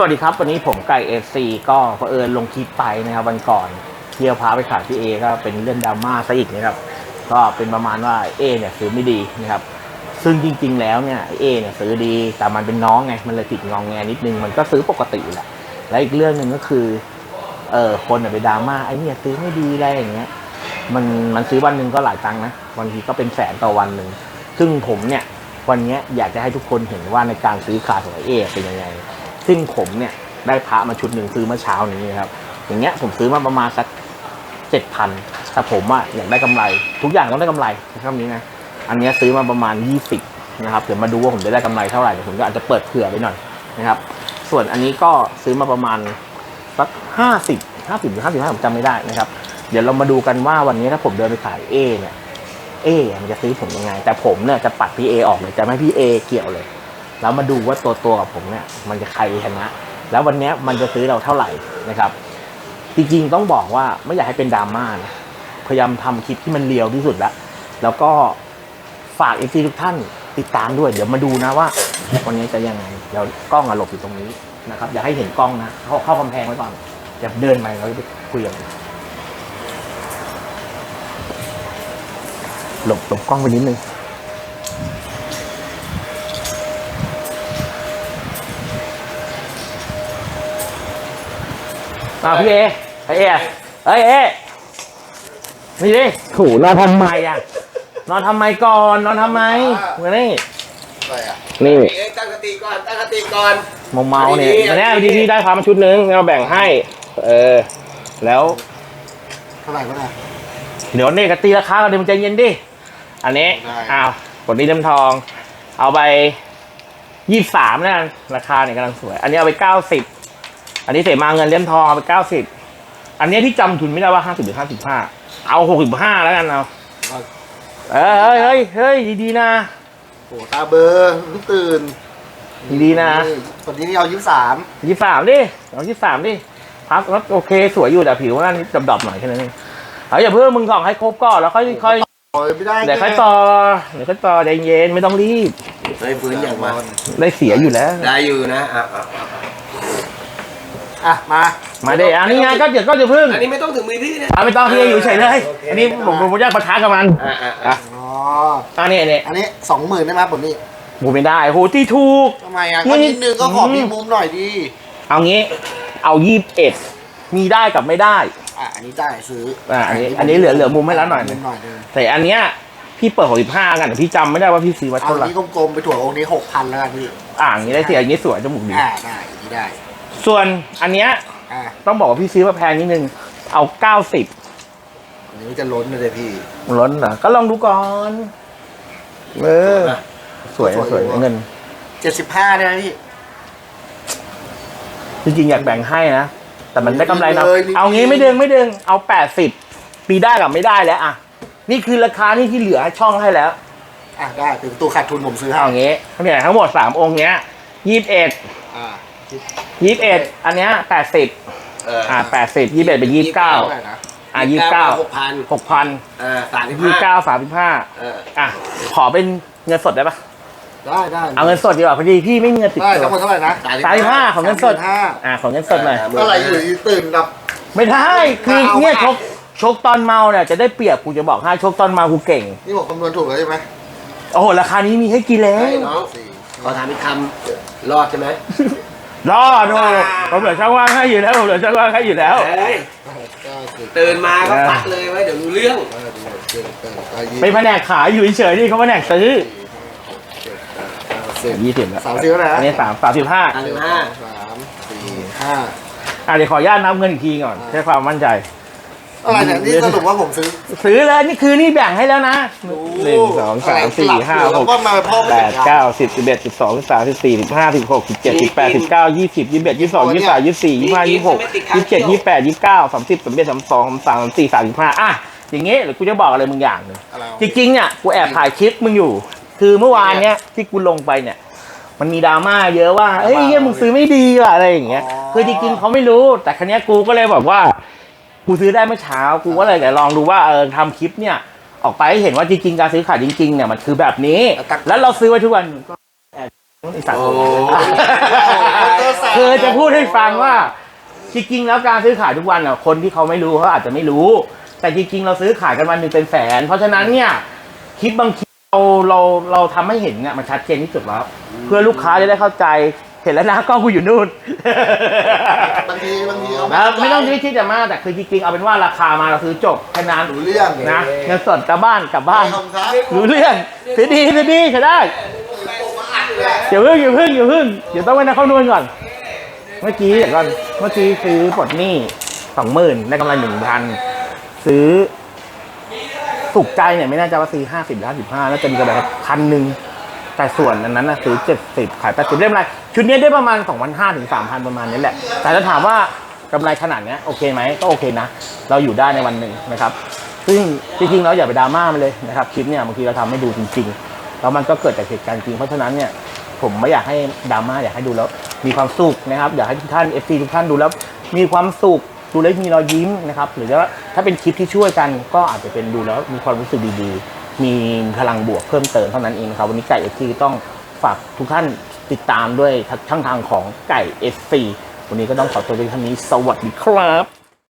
สวัสดีครับ วันนี้ผมไก่เอซีก็เผอิญลงคลิปไปนะครับวันก่อนเที่ยวพาไปขายพี่เอก็เป็นเรื่องดราม่าซะอีกนะครับ ก็เป็นประมาณว่าเอเนี่ยซื้อไม่ดีนะครับ ซึ่งจริง ๆ แล้วเนี่ยเอเนี่ยซื้อดีแต่มันเป็นน้องไงมันเลยติดงองแงนิดนึงมันก็ซื้อปกติแหละและอีกเรื่องหนึ่งก็คือเออคนไปดราม่าไอ้เนี่ยซื้อไม่ดีอะไรอย่างเงี้ยมันมันซื้อวันหนึ่งก็หลายตังค์นะบางทีก็เป็นแสนต่อวันหนึ่งซึ่งผมเนี่ยวันนี้อยากจะให้ทุกคนเห็นว่าในการซื้อขายของไอเอเป็นยังไง ซึ่งผมเนี่ยได้พระมาชุดหนึ่งซื้อเมื่อเช้านี้นครับอย่างเงี้ยผมซื้อมาประมาณสักเจ็ดพันแต่ผมอะอยากได้กำไร ทุกอย่างต้องได้กำไรใช้คำนี้นะอันเนี้ยซื้อมาประมาณยี่สิบนะครับเดี๋ยวมาดูว่าผมจะได้กำไรเท่าไหร่เดี๋ยวผมก็อาจจะเปิดเผื่อไปหน่อยนะครับส่วนอันนี้ก็ซื้อมาประมาณสักห้าสิบห้าสิบหรือห้าสิบห้าผมจำไม่ได้นะครับเดี๋ยวเรามาดูกันว่าวันนี้ถ้าผมเดินไปขายเอเนี่ยเอมันจะซื้อผมยังไง แต่ผมเนี่ยจะปัดพี่เอออกเลยจะไม่พี่เอเกี่ยวเลย แล้วมาดูว่าตัวตัวกับผมเนี่ยมันจะใครชนะ แล้ววันนี้มันจะซื้อเราเท่าไหร่นะครับ จริงๆต้องบอกว่าไม่อยากให้เป็นดราม่านะพยายามทำคลิปที่มันเรียวที่สุดแล้ว แล้วก็ฝากเอฟซีทุกท่านติดตามด้วย เดี๋ยวมาดูนะว่าวันนี้จะยังไงเดี๋ยวกล้องอะหลบอยู่ตรงนี้นะครับอย่าให้เห็นกล้องนะเข้าเข้ากำแพงไว้ก่อนอย่าเดินไปเราจะไปคุยกันหลบหลบกล้องไปนิดนึง อ่าพี่เอไอเอเอ้ยเอนี่ดิถูนอนทำไมอะ นอนทำไมก่อน นอนทำไมมานี่อะไรอะนี่ เอ้ยตั้งสติก่อนตั้งสติก่อน เมาเมาๆเนี่ยดีๆวันนี้พี่พี่ได้พามาชุดหนึงเราแบ่งให้ เออ แล้ว เท่าไหร่ก็ได้ เดี๋ยวเนี่ยกตีราคากันเดี๋ยวมันใจเย็นดิ อันนี้ ได้ อ้าวกดนี้เล่มทอง เอาไปยี่สามนะราคาเนี่ยกำลังสวย อันนี้เอาไปเก้าสิบ อันนี้เสมาเงินเล่มทองเอาไปเก้าสิบอันนี้ที่จำทุนไม่ได้ว่าห้าสิบหรือห้าสิบห้าเอาหกสิบห้าแล้วกันเอาเอ้ยเฮ้ยเฮ้ยดีๆนะโอ้ตาเบลอร์เพิ่งตื่นดีๆนะ คนนี้นี่เอายี่สามยี่สามดิเอายี่สามดิพักแล้วโอเคสวยอยู่แต่ผิวมันดำดำๆหน่อยแค่นั้นเองเอาอย่าเพิ่งมึงส่องให้ครบก่อนแล้วค่อยค่อยโอ้ยไม่ได้เดี๋ยวค่อยต่อเดี๋ยวค่อยต่อใจเย็นไม่ต้องรีบได้ฟื้นอย่างมาได้เสียอยู่แล้ว ได้อยู่นะอะอะอะ อะมามาเดี๋ยวอันนี้ไงก็เดี๋ยวก็จะพึ่งอันนี้ไม่ต้องถึงมือพี่นะอะไม่ต้องพี่อยู่เฉยเลย อันนี้ผมผมอยากปะทะกับมันอะอะอะอะอ๋ออันนี้อันนี้อันนี้สองหมื่นได้ไหมผมนี่ผมไม่ได้โหที่ถูกทำไมอะก็นิดนึงก็ขอมีมุมหน่อยดีเอางี้ เอายี่สิบเอ็ดมีได้กับไม่ได้อะอันนี้ได้ซื้ออะอะอันนี้อันนี้เหลือเหลือมุมให้แล้วหน่อยหมุนึงมหน่อยหนึงแต่อันเนี้ยพี่เปิดหกสิบห้ากันแต่พี่จำไม่ได้ว่าพี่ซื้อมาเอาเท่าไหร่นี้กลมๆไปถั่วองค์นี้หกพันแล้วกันพี่อ่าอย่างนี้ได้เสียอย่างนี้สวยจมูกดีอ่าได้อันนี้ได้ ส่วนอันเนี้ยอะต้องบอกว่าพี่ซื้อมาแพงนิดนึง เอาเก้าสิบอันนี้จะล้นเลยพี่ ล้นเหรอ ก็ลองดูก่อน เออ สวยสวยสวยอยู่เงิน เจ็ดสิบห้าได้ไหมพี่ จริงๆอยากแบ่งให้นะ แต่มันได้กำไรนะ เลยนี่เอางี้ไม่ดึงไม่ดึง เอาแปดสิบปีได้กับไม่ได้แล้วอะนี่คือราคานี่ที่เหลือช่องให้แล้ว อะได้ถึงตัวขาดทุนผมซื้อให้เอางี้เนี่ยทั้งหมดสามองค์เนี้ยยี่สิบเอ็ดอ่า ยี่สิบเอ็ดอันเนี้ยแปดสิบเอออ่าแปดสิบยี่สิบเอ็ดเป็นยี่สิบเก้าเท่าไหร่นะอะยี่สิบเก้าหกพันหกพันเออสามสิบยี่สิบห้าเก้าสามสิบห้าเอออะขอเป็นเงินสดได้ปะได้ได้เอาเงินสดดีกว่าพอดีพี่ไม่มีเงินติดได้ตัทั้งหมวดเท่าไหร่นะสามสิบห้าของเงินสดห้าอ่าของเงินสดหน่อยเออเท่าไหร่อยู่ดีตื่นกับ ไม่ได้คือเอาเนี่ยมาชกชกตอนเมาเนี่ยจะได้เปรียบกูจะบอกให้ชกตอนเมากูเก่ง นี่ผมคำนวณถูกแล้วใช่ไหมโอ้โหราคานี้มีให้กินแล้เฮ้วยน้องสี่ขอถามอีกคำรอดใช่ไหม รอดโอ้ผมเหลือช่องว่างให้อยู่แล้วผมเหลือช่องว่างให้อยู่แล้วเฮ้ยเก้าสิบตื่นมาก็ปัดเลยไว้เดี๋ยวรู้เรื่องเออดีเจ็ดแปดเก้ายี่เป็นแผนกขายอยู่เฉยๆนี่เขาแผนกซื้อเจ็ดแปดเก้าสิบยี่สิบแล้วสามสิบเท่าไหร่นะอันนี้สามสามสิบห้าสามสิบห้าสามสี่ห้าอะเดี๋ยวขออนุญาตนับเงินอีกทีก่อนเพื่อความมั่นใจ อะไรเนี่ยนี่สรุปว่าผมซื้อซื้อเลยนี่คือนี่แบ่งให้แล้วนะหนึ่งสองสามสี่ห้าหแล้วกก็มาพ่อแปดเก้าสิบสิบเอ็ดสิบสองสิบสามสิบสี่สิบห้าสิบหกสิบเจ็ดสิบแปดสิบเก้ายี่สิบยี่สิบเอ็ดยี่สิบสองยี่สิบสามยี่สิบสี่ยี่สิบห้ายี่สิบหกยี่สิบเจ็ดยี่สิบแปดยี่สิบเก้าสามสิบสามสิบเอ็ดสามสิบสองสามสิบสามสามสิบสี่สามสิบห้าอะอย่างงี้เดี๋ยวกูจะบอกอะไรมึงอย่างหนึ่งอะไรจริงๆเนี่ยกูแอบถ่ายคลิปมึงอยู่ คือเมื่อวานเนี้ยที่กูลงไปเนี่ยมันมีดราม่าเยอะว่าเอ้ยเหี้ยมึงซื้อไม่ดีว่ะอะไรอย่างเงี้ยคือจริงๆเขาไม่รู้แต่ครั้นี้ยกูก็เลยบอกว่า กูซื้อได้เมื่อเช้ากูก็เลยจะลองดูว่าเออทำคลิปเนี่ย ออกไปให้เห็นว่าจริงๆการซื้อขายจริงๆเนี่ยมันคือแบบนี้ แล้วเราซื้อไว้ทุกวันก็แอบไอ้สัตว์โอ้คือคือจะพูดให้ฟังว่า จริงๆแล้วการซื้อขายทุกวันอะคนที่เขาไม่รู้เขาอาจจะไม่รู้ แต่จริงๆ เราซื้อขายกันวันหนึ่งเป็นแสน เพราะฉะนั้นเนี่ยคลิปบางคลิปเราเราเราทำให้เห็นเนี่ยมันชัดเจนที่สุดแล้ว เพื่อลูกค้าจะได้เข้าใจ เห็นแล้วนะกล้องกูอยู่นู่น บางทีบางทีเขานะไม่ต้องคิดจะมากแต่คือจริงๆเอาเป็นว่าราคามาเราซื้อจบแค่นั้นรู้เรื่องนะเงินสดกลับบ้านกลับบ้านขอบคุณครับรู้เรื่องซื้อดีซื้อดีใช้ได้เดี๋ยวพึ่งเดี๋ยวพึ่งเดี๋ยวพึ่งเดี๋ยวต้องไปนักข้านวลก่อน เมื่อกี้เดี๋ยวก่อนเมื่อกี้ซื้อปลดหนี้สองหมื่นได้กำไรหนึ่งพันซื้อสุกใจเนี่ยไม่น่าจะว่าซื้อห้าสิบห้าสิบห้าแล้วจะมีกำไรพันหนึ่ง แต่ส่วนอันนั้นนะซื้อเจ็ดสิบขายแปดสิบเล่มไรชุดนี้ได้ประมาณสองพันห้าถึงสามพันประมาณนี้แหละ แต่ถ้าถามว่ากำไรขนาดนี้โอเคไหมก็โอเคนะ เราอยู่ได้ในวันหนึ่งนะครับ ซึ่งจริงๆเราอย่าไปดราม่ามันเลยนะครับคลิปเนี่ยบางทีเราทำให้ดูจริงๆแล้วมันก็เกิดจากเหตุการณ์จริงเพราะฉะนั้นเนี่ยผมไม่อยากให้ดราม่าอยากให้ดูแล้วมีความสุขนะครับ อยากให้ทุกท่าน FC ทุกท่านดูแล้วมีความสุขดูแล้วมีรอยยิ้มนะครับหรือว่าถ้าเป็นคลิปที่ช่วยกันก็อาจจะเป็นดูแล้วมีความรู้สึกดีๆ มีพลังบวกเพิ่มเติมเท่านั้นเองนะครับ วันนี้ไก่ FC ต้องฝากทุกท่านติดตามด้วยช่องทางของไก่ FC วันนี้ก็ต้องขอตัวไปเท่านี้สวัสดีครับ